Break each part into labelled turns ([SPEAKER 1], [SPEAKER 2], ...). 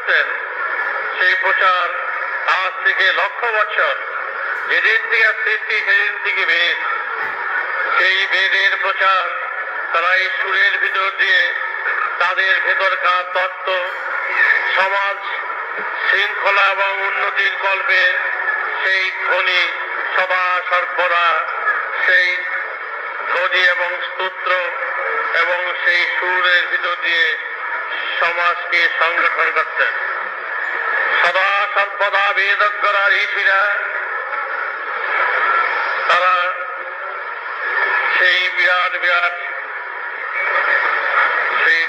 [SPEAKER 1] করতেন সেই প্রচার আজ থেকে লক্ষ বছর যেদিন থেকে সৃষ্টি সেদিন থেকে বেদ। সেই বেদের প্রচার তারা এই সুরের ভিতর দিয়ে তাদের ভেতরকার তত্ত্ব, সমাজ শৃঙ্খলা এবং উন্নতির কল্পে সেই ধ্বনি সদা সর্বরা সেই ধ্বনি এবং স্তোত্র এবং সেই সুরের ভিতর দিয়ে সমাজকে সংগঠন করতেন সদা সর্বদা বেদজ্ঞরা ঋষিরা, তারা সেই বিরাট বিরাট, সেই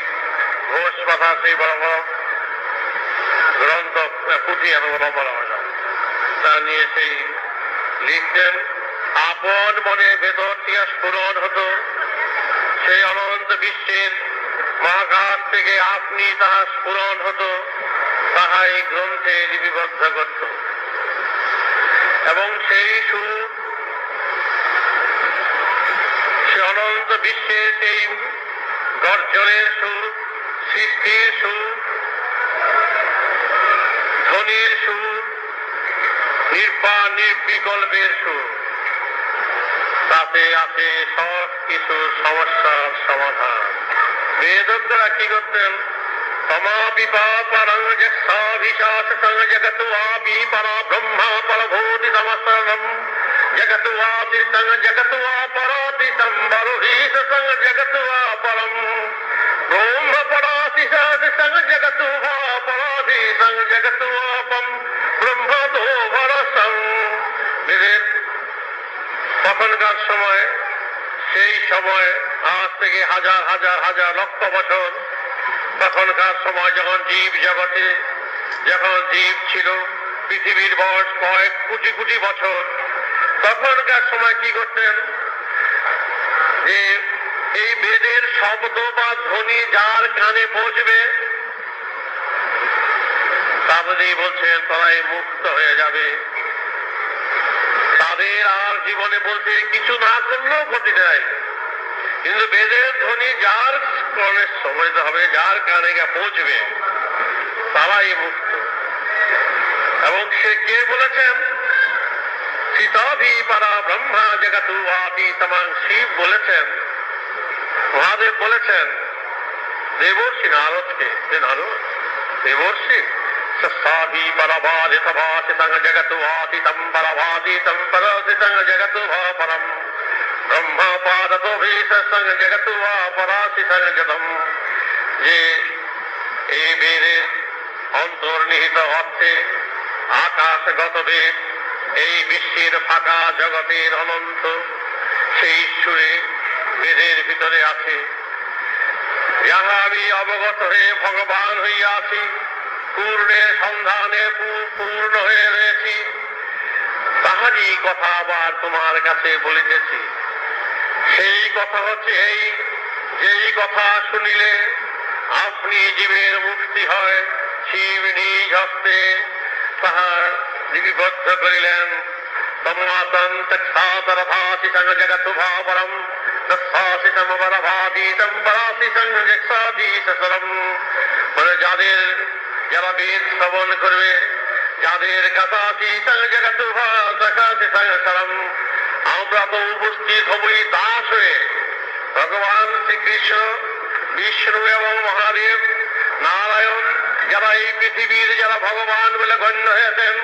[SPEAKER 1] ঘোষ কথা সেই বড় বড় গ্রন্থ পুঁথি বলা হয় না তা নিয়ে সেই লিখতেন। আপন মনে ভেতর থেকে স্ফুরণ হতো। সেই অনন্ত বিশ্বের মহাকাশ থেকে আপনি তাহা স্ফুরণ হতো তাহা এই গ্রন্থে লিপিবদ্ধ করত। এবং সেই সুর সে অনন্ত বিশ্বের সেই গর্জনের সুর, সৃষ্টির সুর, ধ্বনির সুর, নির্বাণ, নির্বিকল্পের সুর। তাতে আছে সব কিছু সমস্যার সমাধান। বেদজ্ঞরা কি করতেন বেদের তখনকার সময় সেই সময় আজ থেকে হাজার হাজার হাজার লক্ষ বছর তখনকার সময় যখন জীব জগতে, যখন জীব ছিল, পৃথিবীর বয়স কয়েক কোটি কোটি বছর, তখনকার সময় কি করতেন? যে এই বেদের শব্দ বা ধ্বনি যার কানে পৌঁছবে তাহলে বলছেন, তারাই মুক্ত হয়ে যাবে। তাদের আর জীবনে বলতে কিছু না করলেও ক্ষতি নাই। কিন্তু বেদের ধ্বনি যার কর্ণে সময় হবে, যার কানে গিয়ে পৌঁছবে, তারাই মুক্ত। এবং সে কে বলেছেন? ব্রহ্মা জগতু সমান শিব বলেছেন, মহাদেব বলেছেন, দেবর্ষি নারদকে যে নারদ, দেবর্ষি পরবাদিতম পরদিতং জগতু পরম। ব্রহ্মপাদতো ভীষং জগতু ভা যে এই বেদের অন্তর্নিহিত অর্থে আকাশগত বেদ এই বিশ্বের ফাঁকা জগতের অনন্ত সেই ঈশ্বরে বেদের ভিতরে আছে। যাহা আমি অবগত হয়ে ভগবান হইয়াছি পূর্ণের সন্ধানে পূর্ণ হয়ে রয়েছি। তাহারই কথা আবার তোমার কাছে বলিতেছি। সেই কথা হচ্ছে এই, যেই কথা শুনিলে আপনি জীবের মুক্তি হয় শিব নিজ হস্তে তাহার লিপিবদ্ধ করিলেন। যাদের যারা বেদ শ্রবণ করবে, যাদের কাছাসি সং জগতু ভাষাসি সংসরম আমরা তো উপস্থিত হবই দাস হয়ে। ভগবান শ্রীকৃষ্ণ, বিষ্ণু এবং মহাদেব, নারায়ণ যারা এই পৃথিবীর যারা ভগবান বলে গণ্য হয়েছেন,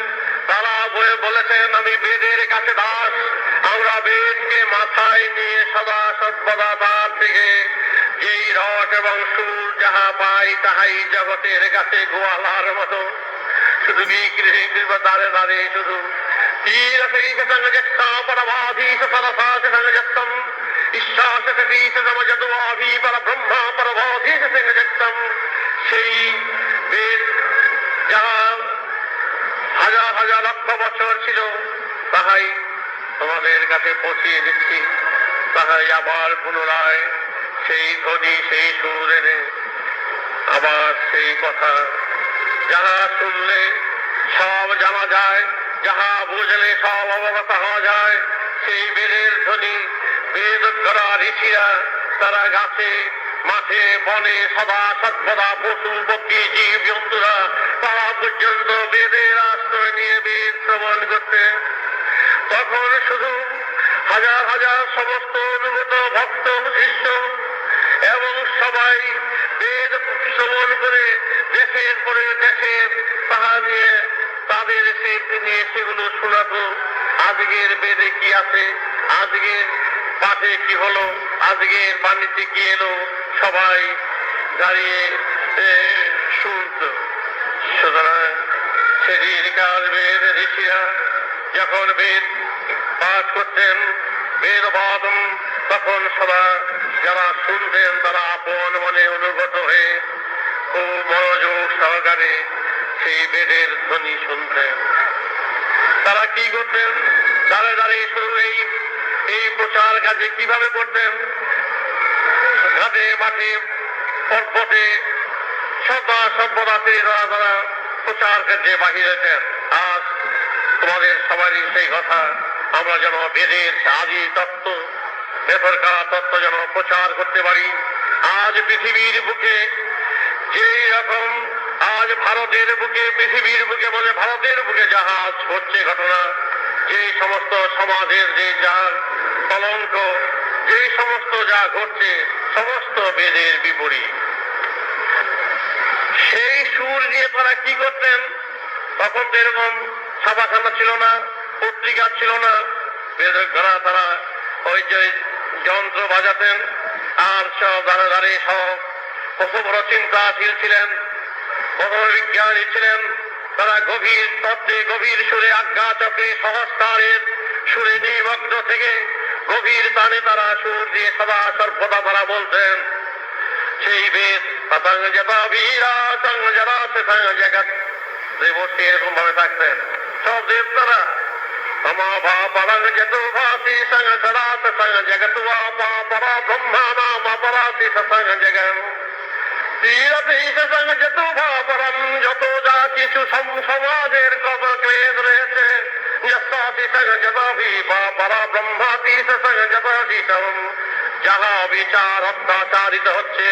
[SPEAKER 1] তারা বলে বলেছেন, আমি বেদের কাছে দাস। আমরা বেদকে মাথায় নিয়ে সদা সর্বদা তার থেকে যেই রস এবং সুর যাহা পাই, তাহাই জগতের কাছে গোয়ালার মতো। শুধু বিক্রি দাঁড়ে দাঁড়িয়ে শুধু পরমাধীশ সংযক্তম সেই বেদ যাহা হাজার হাজার লক্ষ বছর ছিল তাহাই তোমাদের কাছে পৌঁছিয়ে দিচ্ছি। তাহাই আবার পুনরায় সেই ধ্বনি, সেই সুর আবার সেই কথা। যাহা শুনলে সব জানা যায়। যাহা বুঝলে সব অবগত হওয়া যায়, সেই বেদের ধ্বনি বেদ করা ঋষিরা তারা গাছে, মাঠে, বনে সদা সর্বদা পশু পক্ষী জীব, জন্তুরা তারা পর্যন্ত বেদের আশ্রয় নিয়ে বেদ শ্রবণ করতে। তখন শুধু হাজার হাজার সমস্ত অনুগত ভক্ত শিষ্য এবং সবাই বেদ শ্রবণ করে দেশের পরে দেশের তাহা নিয়ে তাদের নিয়ে সেগুলো শোনাতো আজকের বেদে কি আছে? আজকের পাঠে কি হলো? আজকের বাণিজ্যে কি এলো? সবাই দাঁড়িয়ে শুনত সুতরাং সেদিন কাল বেদ ঋষিরা যখন বেদ পাঠ করতেন, বেদ বাদম তখন সদা যারা শুনতেন তারা আপন মনে অনুগত হয়ে খুব মনোযোগ সহকারে সেই বেদের ধ্বনি শুনতেন তারা কি করতেন? দাঁড়ে দাঁড়িয়ে শুরু এই এই প্রচার কাজে কীভাবে করতেন? ঘাটে, মাঠে পর্বতে সদা সর্বদাতে তারা তারা প্রচার কাজে বাহির হয়েছেন। আজ তোমাদের সবারই সেই কথা। আমরা যেন বেদের আদি তত্ত্ব ভেতরকার তত্ত্ব যেন প্রচার করতে পারি। আজ পৃথিবীর বুকে যে রকম আজ ভারতের বুকে, পৃথিবীর বুকে বলে ভারতের বুকে জাহাজ হচ্ছে ঘটনা। যে সমস্ত সমাজের যে যা কলঙ্ক, যে সমস্ত যা ঘটছে, সমস্ত বেদের বিপরীত। সেই সুর দিয়ে তারা কি করতেন? তখন তো এরকম ছাপাখানা ছিল না, পত্রিকা ছিল না। বেদজ্ঞরা তারা ওই যে যন্ত্র বাজাতেন, আর সব দাঁড়ে দাঁড়িয়ে সব বড় চিন্তাশীল ছিলেন। বিজ্ঞানী ছিলেন তারা গভীর তত্ত্বে, গভীর সুরে আজ্ঞা চক্রে সহস্তারের সুরে নিমগ্ন থেকে গভীর টানে তারা সুর দিয়ে সদা সর্বদা তারা বলতেন সেই বেদ দেবশ্রী এরকম ভাবে থাকতেন সব দেবতারা সঙ্গ জগৎ সঙ্গ জগৎ তীরতি সঙ্গ জতু ভা পরম যত যা কিছু সম- সমাজের কবর ক্লেদ রয়েছে যস্তাতি সঙ্গ জতাভি বা পরা ব্রহ্মাতি সঙ্গ জতাভি যাহা বিচার অত্যাচারিত হচ্ছে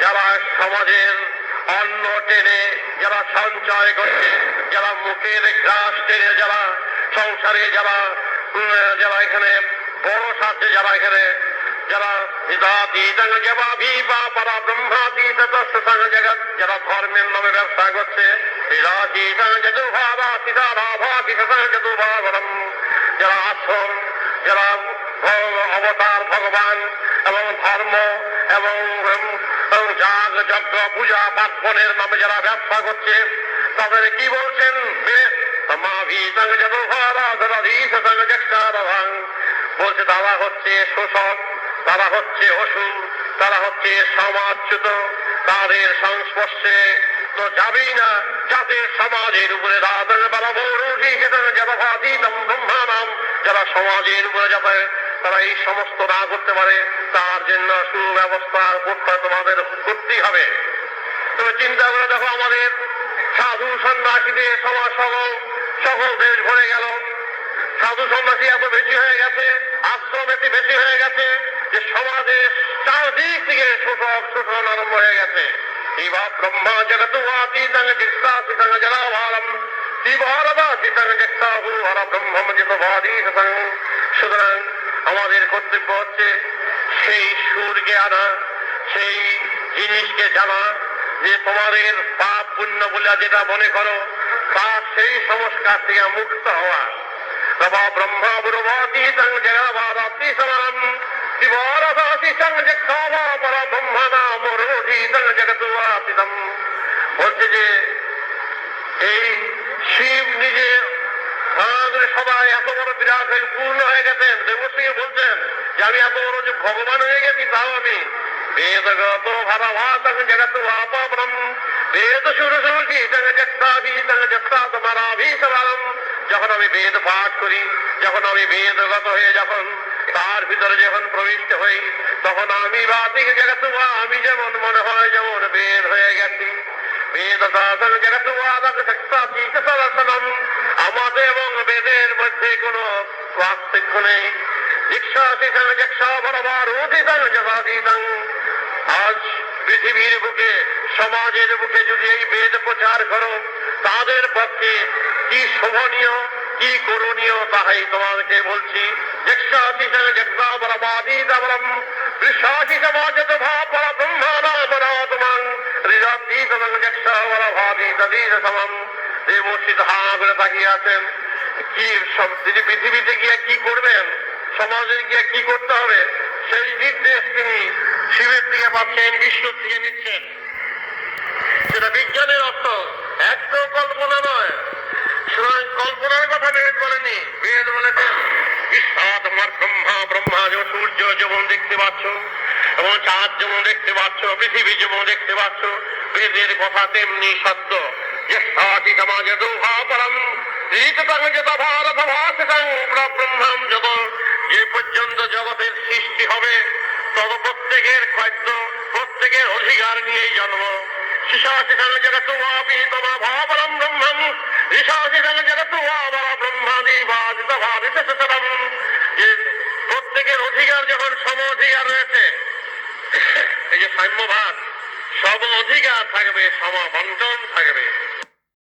[SPEAKER 1] যারা সমাজের অন্ন টেনে যারা সঞ্চয় করছে যারা মুখের গ্রাস টেনে যারা সংসারে যারা যারা এখানে বড় সাহায্যে যারা এখানে যারা যারা ধর্মের নামে ব্যবসা করছে যারা আশ্রম যারা অবতার ভগবান এবং ধর্ম এবং যাগ যজ্ঞ পূজা পার্বণের নামে যারা ব্যবসা করছে তাদের কি বলছেন বলছে তারা হচ্ছে শোষক তারা হচ্ছে অসুর, তারা হচ্ছে সমাজচ্যুত তাদের সংস্পর্শে তো যাবেই না। যাদের সমাজের উপরে যারা সমাজের উপরে যাবে, তারা এই সমস্ত না করতে পারে। তার জন্য সুব্যবস্থা করতে তোমাদের করতেই হবে। তবে চিন্তা করে দেখো আমাদের সাধু সন্ন্যাসীদের সমাজ সকল সকল দেশ ভরে গেল। সাধু সন্ন্যাসী এত বেশি হয়ে গেছে, আশ্রম এত বেশি হয়ে গেছে। যে সমাজে চারদিক থেকে শোষক শোষণ আরম্ভ হয়ে গেছে। আমাদের কর্তব্য হচ্ছে সেই সুরকে আনা, সেই জিনিসকে জানা, যে তোমাদের পাপ পুণ্য বলে যেটা মনে করো, তার সেই সংস্কার থেকে মুক্ত হওয়া। তবা ব্রহ্মা বুরবাতীতং জগভারাতি সমানম শিবরদাসি সং জগৎ পর ব্রহ্মণা মরোধীতং জগৎবাসিতম বলছে যে এই শিব নিজে সবাই এত বড় বিরাট হয়ে পূর্ণ হয়ে গেছেন। দেবশ্রী বলছেন যে আমি এত বড় যে ভগবান হয়ে গেছি তাও আমি। বেদগত ভারভাতং জগৎ ভাপম বেদ যখন আমি বেদ পাঠ করি, যখন আমি বেদগত হয়ে যখন তার ভিতরে যখন প্রবিষ্ট হই, তখন আমি বাতিক জগৎ আমি যেমন মনে হয় যেমন বেদ হয়ে গেছি। সমাজের বুকে যদি এই বেদ প্রচার করো, তাদের পক্ষে কি শোভনীয়, কি করণীয় তাহাই তোমাকে বলছি। যক্ষাতি জগদাবরবাদী দাবরম বিশ্বাসী সমাজত ভাপর ব্রহ্মানামনাতমং হৃদাতি তদং যক্ষাবর ভাবি তদীর সমম দেবশিত হা করে তাকিয়ে আছেন কি তিনি পৃথিবীতে গিয়ে কি করবেন সমাজে গিয়ে কি করতে হবে সেই নির্দেশ তিনি শিবের দিকে পাচ্ছেন বিষ্ণুর দিকে নিচ্ছেন সেটা বিজ্ঞানের অর্থ একদম কল্পনা নয় সুতরাং কল্পনার কথা বেদ বলেনি বেদ বলেছেন তোমার ব্রহ্মা ব্রহ্মা যেমন সূর্য যেমন দেখতে পাচ্ছ, এবং চাঁদ যেমন দেখতে পাচ্ছ, পৃথিবী যেমন দেখতে পাচ্ছ, বেদের কথা তেমনি সত্য। যে পর্যন্ত জগতের সৃষ্টি হবে, তত প্রত্যেকের খাদ্য, প্রত্যেকের অধিকার নিয়েই জন্ম। ব্রহ্মম ঋষাশিষাং জগৎ ব্রহ্মাদি যে প্রত্যেকের অধিকার যখন সম অধিকার রয়েছে, এই যে সাম্যভাগ, সব অধিকার থাকবে, সম বন্টন থাকবে।